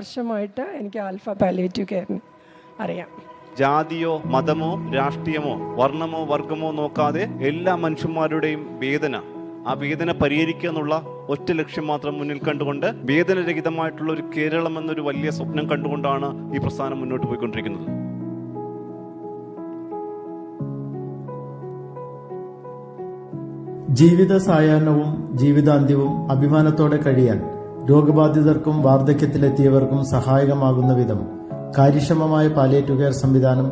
വർഷമായിട്ട് എനിക്ക് alpha palliative കെയറിന് അറിയാം. ജാതിയോ മതമോ രാഷ്ട്രീയമോ വർണമോ വർഗമോ നോക്കാതെ എല്ലാ മനുഷ്യന്മാരുടെയും വേദന ആ വേദന പരിഹരിക്കുക എന്നുള്ള ഒറ്റ ലക്ഷ്യം മാത്രം മുന്നിൽ കണ്ടുകൊണ്ട് വേദനരഹിതമായിട്ടുള്ള ഒരു കേരളം എന്നൊരു വലിയ സ്വപ്നം കണ്ടുകൊണ്ടാണ് ഈ പ്രസ്ഥാനം മുന്നോട്ട് പോയിക്കൊണ്ടിരിക്കുന്നത്. ജീവിത സായാഹ്നവും ജീവിതാന്ത്യവും അഭിമാനത്തോടെ കഴിയാൻ രോഗബാധിതർക്കും വാർദ്ധക്യത്തിലെത്തിയവർക്കും സഹായകമാകുന്ന വിധം കാര്യക്ഷമമായ പാലിയേറ്റീവ് കെയർ സംവിധാനം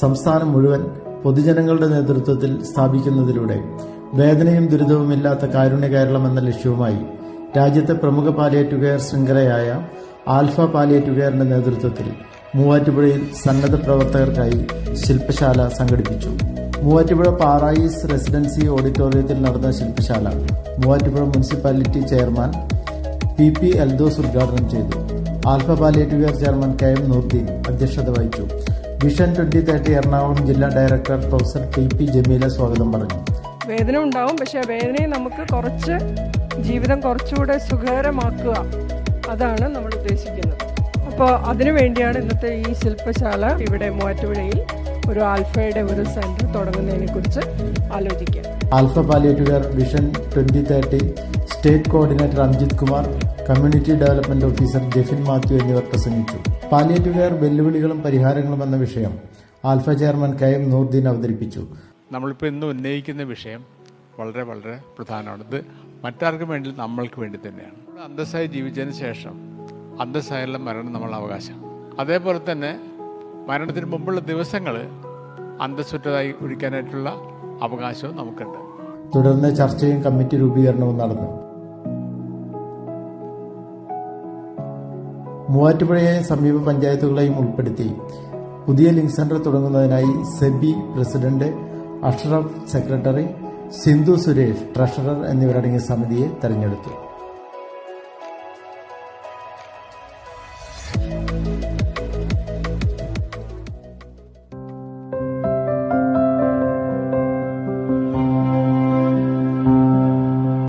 സംസ്ഥാനം മുഴുവൻ പൊതുജനങ്ങളുടെ നേതൃത്വത്തിൽ സ്ഥാപിക്കുന്നതിലൂടെ വേദനയും ദുരിതവുമില്ലാത്ത കാരുണ്യ കേരളം എന്ന ലക്ഷ്യവുമായി രാജ്യത്തെ പ്രമുഖ പാലിയേറ്റീവ് കെയർ ശൃംഖലയായ ആൽഫ പാലിയേറ്റീവ് കെയറിന്റെ നേതൃത്വത്തിൽ മൂവാറ്റുപുഴയിൽ സന്നദ്ധ പ്രവർത്തകർക്കായി ശില്പശാല സംഘടിപ്പിച്ചു. മൂവാറ്റുപുഴ പാറായിസ് റെസിഡൻസി ഓഡിറ്റോറിയത്തിൽ നടന്ന ശില്പശാല Muvattupuzha municipality chairman P P Eldhose ഉദ്ഘാടനം ചെയ്തു. Alpha palliative care chairman K M Nooruddin അധ്യക്ഷത വഹിച്ചു. വിഷൻ ട്വന്റി തേർട്ടി എറണാകുളം ജില്ലാ director professor T P Jameela സ്വാഗതം പറഞ്ഞു. വേദന ഉണ്ടാവും പക്ഷേ വേദനയെ നമുക്ക് കുറച്ച് ജീവിതം കുറച്ചുകൂടെ സുഖകരമാക്കുക. അതാണ് നമ്മൾ ഉദ്ദേശിക്കുന്നത്. അപ്പോൾ അതിനു വേണ്ടിയാണ് ഇന്നത്തെ ഈ ശില്പശാല ഇവിടെ മൂവാറ്റുപുഴയിൽ ഒരു ആൽഫയുടെ ഒരു സെന്റർ തുടങ്ങുന്നതിനെ കുറിച്ച് ആലോചിക്കുക Alpha പാലിയേറ്റുകാർ vision twenty thirty state coordinator Amjith Kumar community development officer Jefin Mathew എന്നിവർ പ്രസംഗിച്ചു. പാലിയേറ്റീവ് കെയർ വെല്ലുവിളികളും പരിഹാരങ്ങളും എന്ന വിഷയം Alpha chairman K M Nooruddin അവതരിപ്പിച്ചു. നമ്മളിപ്പോൾ ഇന്ന് ഉന്നയിക്കുന്ന വിഷയം വളരെ വളരെ പ്രധാനമാണ്. ഇത് മറ്റാർക്കും വേണ്ടി നമ്മൾക്ക് വേണ്ടി തന്നെയാണ്. അന്തസ്സായി ജീവിച്ചതിന് ശേഷം അന്തസ്സായുള്ള മരണം നമ്മൾ അവകാശം അതേപോലെ തന്നെ മരണത്തിന് മുമ്പുള്ള ദിവസങ്ങൾ അന്തസ്സുറ്റതായി ഒഴിക്കാനായിട്ടുള്ള അവകാശവും നമുക്കുണ്ട്. തുടർന്ന് ചർച്ചയും കമ്മിറ്റി രൂപീകരണവും നടന്നു. മൂവാറ്റുപുഴയെയും സമീപ പഞ്ചായത്തുകളെയും ഉൾപ്പെടുത്തി. പുതിയ ലിങ്ക് സെന്റർ തുടങ്ങുന്നതിനായി SEBI president Ashraf secretary Sindhu Suresh treasurer എന്നിവരടങ്ങിയ സമിതിയെ തെരഞ്ഞെടുത്തു.